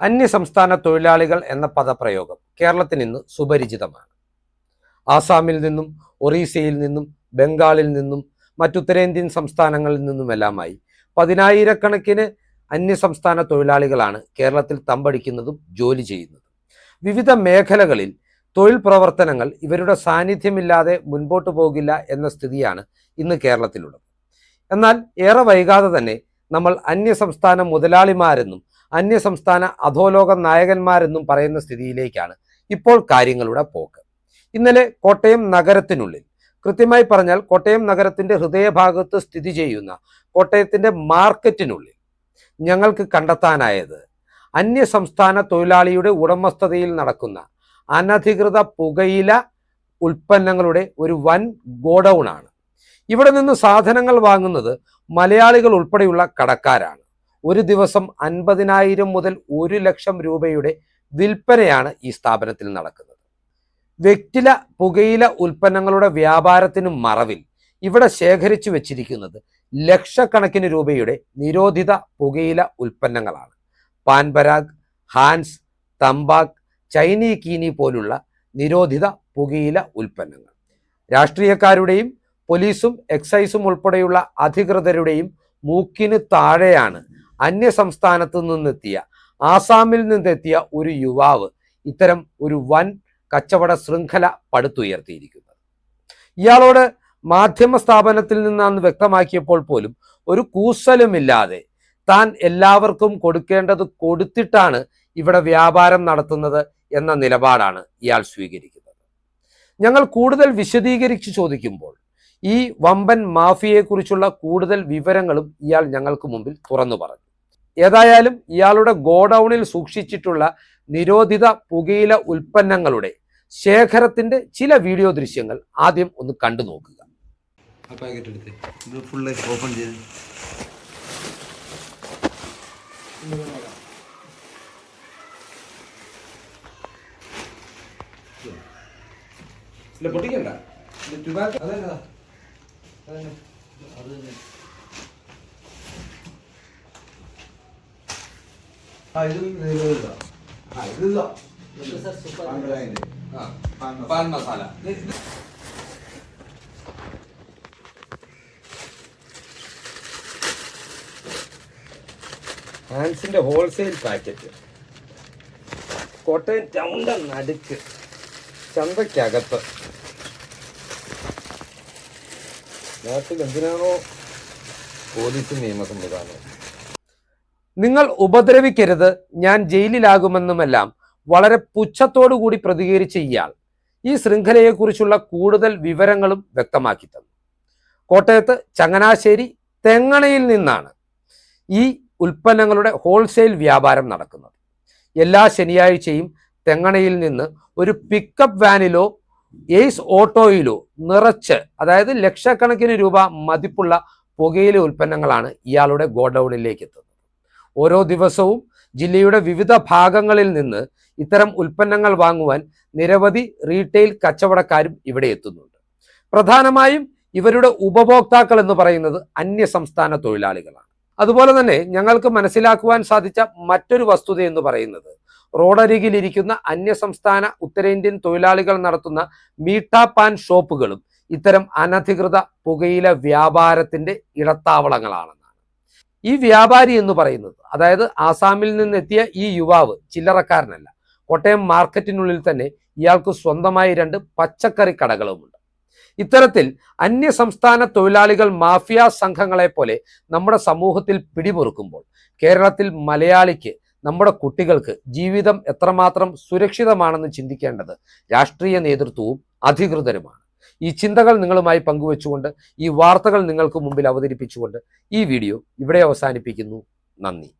അന്യസംസ്ഥാന തൊഴിലാളികൾ എന്ന പദപ്രയോഗം കേരളത്തിൽ നിന്ന് സുപരിചിതമാണ്. ആസാമിൽ നിന്നും ഒറീസയിൽ നിന്നും ബംഗാളിൽ നിന്നും മറ്റുത്തരേന്ത്യൻ സംസ്ഥാനങ്ങളിൽ നിന്നുമെല്ലാമായി പതിനായിരക്കണക്കിന് അന്യസംസ്ഥാന തൊഴിലാളികളാണ് കേരളത്തിൽ തമ്പടിക്കുന്നതും ജോലി ചെയ്യുന്നതും. വിവിധ മേഖലകളിൽ തൊഴിൽ പ്രവർത്തനങ്ങൾ ഇവരുടെ സാന്നിധ്യമില്ലാതെ മുൻപോട്ട് പോകില്ല എന്ന സ്ഥിതിയാണ് ഇന്ന് കേരളത്തിലുള്ളത്. എന്നാൽ ഏറെ വൈകാതെ തന്നെ നമ്മൾ അന്യസംസ്ഥാന മുതലാളിമാരെന്നും അന്യസംസ്ഥാന അധോലോക നായകന്മാരെന്നും പറയുന്ന സ്ഥിതിയിലേക്കാണ് ഇപ്പോൾ കാര്യങ്ങളുടെ പോക്ക്. ഇന്നലെ കോട്ടയം നഗരത്തിനുള്ളിൽ കൃത്യമായി പറഞ്ഞാൽ കോട്ടയം നഗരത്തിന്റെ ഹൃദയഭാഗത്ത് സ്ഥിതി ചെയ്യുന്ന കോട്ടയത്തിന്റെ മാർക്കറ്റിനുള്ളിൽ ഞങ്ങൾക്ക് കണ്ടെത്താനായത് അന്യസംസ്ഥാന തൊഴിലാളിയുടെ ഉടമസ്ഥതയിൽ നടക്കുന്ന അനധികൃത പുകയില ഉൽപ്പന്നങ്ങളുടെ ഒരു വൻ ഗോഡൗൺ ആണ് ഇവിടെ നിന്ന് സാധനങ്ങൾ വാങ്ങുന്നത് മലയാളികൾ ഉൾപ്പെടെയുള്ള കടക്കാരാണ്. ഒരു ദിവസം അൻപതിനായിരം മുതൽ ഒരു ലക്ഷം രൂപയുടെ വിൽപ്പനയാണ് ഈ സ്ഥാപനത്തിൽ നടക്കുന്നത്. വെറ്റില പുകയില ഉൽപ്പന്നങ്ങളുടെ വ്യാപാരത്തിന് മറവിൽ ഇവിടെ ശേഖരിച്ചു വെച്ചിരിക്കുന്നത് ലക്ഷക്കണക്കിന് രൂപയുടെ നിരോധിത പുകയില ഉൽപ്പന്നങ്ങളാണ്. പാൻപരാഗ് ഹാൻസ് തമ്പാക് ചൈനി കീനി പോലുള്ള നിരോധിത പുകയില ഉൽപ്പന്നങ്ങൾ. രാഷ്ട്രീയക്കാരുടെയും പോലീസും എക്സൈസും ഉൾപ്പെടെയുള്ള അധികൃതരുടെയും മൂക്കിന് താഴെയാണ് അന്യ സംസ്ഥാനത്ത് നിന്നെത്തിയ ആസാമിൽ നിന്നെത്തിയ ഒരു യുവാവ് ഇത്തരം ഒരു വൻ കച്ചവട ശൃംഖല പടുത്തുയർത്തിയിരിക്കുന്നത്. ഇയാളോട് മാധ്യമ സ്ഥാപനത്തിൽ നിന്നാന്ന് വ്യക്തമാക്കിയപ്പോൾ പോലും ഒരു കൂസലുമില്ലാതെ താൻ എല്ലാവർക്കും കൊടുക്കേണ്ടത് കൊടുത്തിട്ടാണ് ഇവിടെ വ്യാപാരം നടത്തുന്നത് എന്ന നിലപാടാണ് ഇയാൾ സ്വീകരിക്കുന്നത്. ഞങ്ങൾ കൂടുതൽ വിശദീകരിച്ച് ചോദിക്കുമ്പോൾ ഈ വമ്പൻ മാഫിയയെക്കുറിച്ചുള്ള കൂടുതൽ വിവരങ്ങളും ഇയാൾ ഞങ്ങൾക്ക് മുമ്പിൽ തുറന്നു പറഞ്ഞു. ഏതായാലും ഇയാളുടെ ഗോഡൌണിൽ സൂക്ഷിച്ചിട്ടുള്ള നിരോധിത പുകയില ഉൽപ്പന്നങ്ങളുടെ ശേഖരത്തിന്റെ ചില വീഡിയോ ദൃശ്യങ്ങൾ ആദ്യം ഒന്ന് കണ്ടു നോക്കുക. ഓപ്പൺ ചെയ്ത്. പൊട്ടിക്കണ്ട. അതല്ല അതന്നെ. അത് തന്നെ. ആ ഇത് നിരോധിത ആ ഇത് ഇതാ. പാൻപരാഗിന്റെ പാൻ മസാല. ഹാൻസിന്റെ ഹോൾസെയിൽ പാക്കറ്റ്. കോട്ടയം ടൗണ്ട നടുക്ക്. ചന്തയ്ക്കകത്ത്. നാട്ടിൽ എന്തിനാണോ പോലീസും നിയമ സംവിധാനവും നിങ്ങൾ ഉപദ്രവിക്കരുത് ഞാൻ ജയിലിലാകുമെന്നുമെല്ലാം വളരെ പുച്ഛത്തോടുകൂടി പ്രതികരിച്ച ഇയാൾ ഈ ശൃംഖലയെക്കുറിച്ചുള്ള കൂടുതൽ വിവരങ്ങളും വ്യക്തമാക്കി തന്നു. കോട്ടയത്ത് ചങ്ങനാശ്ശേരി തെങ്ങണയിൽ നിന്നാണ് ഈ ഉൽപ്പന്നങ്ങളുടെ ഹോൾസെയിൽ വ്യാപാരം നടക്കുന്നത്. എല്ലാ ശനിയാഴ്ചയും തെങ്ങണയിൽ നിന്ന് ഒരു പിക്കപ്പ് വാനിലോ എയ്സ് ഓട്ടോയിലോ നിറച്ച് അതായത് ലക്ഷക്കണക്കിന് രൂപ മതിപ്പുള്ള പുകയില ഉൽപ്പന്നങ്ങളാണ് ഇയാളുടെ ഗോഡൌണിലേക്ക് എത്തുന്നത്. ഓരോ ദിവസവും ജില്ലയുടെ വിവിധ ഭാഗങ്ങളിൽ നിന്ന് ഇത്തരം ഉൽപ്പന്നങ്ങൾ വാങ്ങുവാൻ നിരവധി റീറ്റെയിൽ കച്ചവടക്കാരും ഇവിടെ എത്തുന്നുണ്ട്. പ്രധാനമായും ഇവരുടെ ഉപഭോക്താക്കൾ എന്ന് പറയുന്നത് അന്യ സംസ്ഥാന തൊഴിലാളികളാണ്. അതുപോലെ തന്നെ ഞങ്ങൾക്ക് മനസ്സിലാക്കുവാൻ സാധിച്ച മറ്റൊരു വസ്തുത എന്ന് പറയുന്നത് റോഡരികിലിരിക്കുന്ന അന്യ സംസ്ഥാന ഉത്തരേന്ത്യൻ തൊഴിലാളികൾ നടത്തുന്ന മീഠാ പാൻ ഷോപ്പുകളും ഇത്തരം അനധികൃത പുകയില വ്യാപാരത്തിന്റെ ഇടത്താവളങ്ങളാണെന്നാണ് ഈ വ്യാപാരി എന്ന് പറയുന്നത് അതായത് ആസാമിൽ നിന്നെത്തിയ ഈ യുവാവ് ചില്ലറക്കാരനല്ല കോട്ടയം മാർക്കറ്റിനുള്ളിൽ തന്നെ ഇയാൾക്ക് സ്വന്തമായി രണ്ട് പച്ചക്കറി കടകളുമുണ്ട്. ഇത്തരത്തിൽ അന്യ സംസ്ഥാന തൊഴിലാളികൾ മാഫിയ സംഘങ്ങളെ പോലെ നമ്മുടെ സമൂഹത്തിൽ പിടിമുറുക്കുമ്പോൾ കേരളത്തിൽ മലയാളിക്ക് നമ്മുടെ കുട്ടികൾക്ക് ജീവിതം എത്രമാത്രം സുരക്ഷിതമാണെന്ന് ചിന്തിക്കേണ്ടത് രാഷ്ട്രീയ നേതൃത്വവും അധികൃതരുമാണ്. ഈ ചിന്തകൾ നിങ്ങളുമായി പങ്കുവെച്ചുകൊണ്ട് ഈ വാർത്തകൾ നിങ്ങൾക്ക് മുമ്പിൽ അവതരിപ്പിച്ചുകൊണ്ട് ഈ വീഡിയോ ഇവിടെ അവസാനിപ്പിക്കുന്നു. നന്ദി.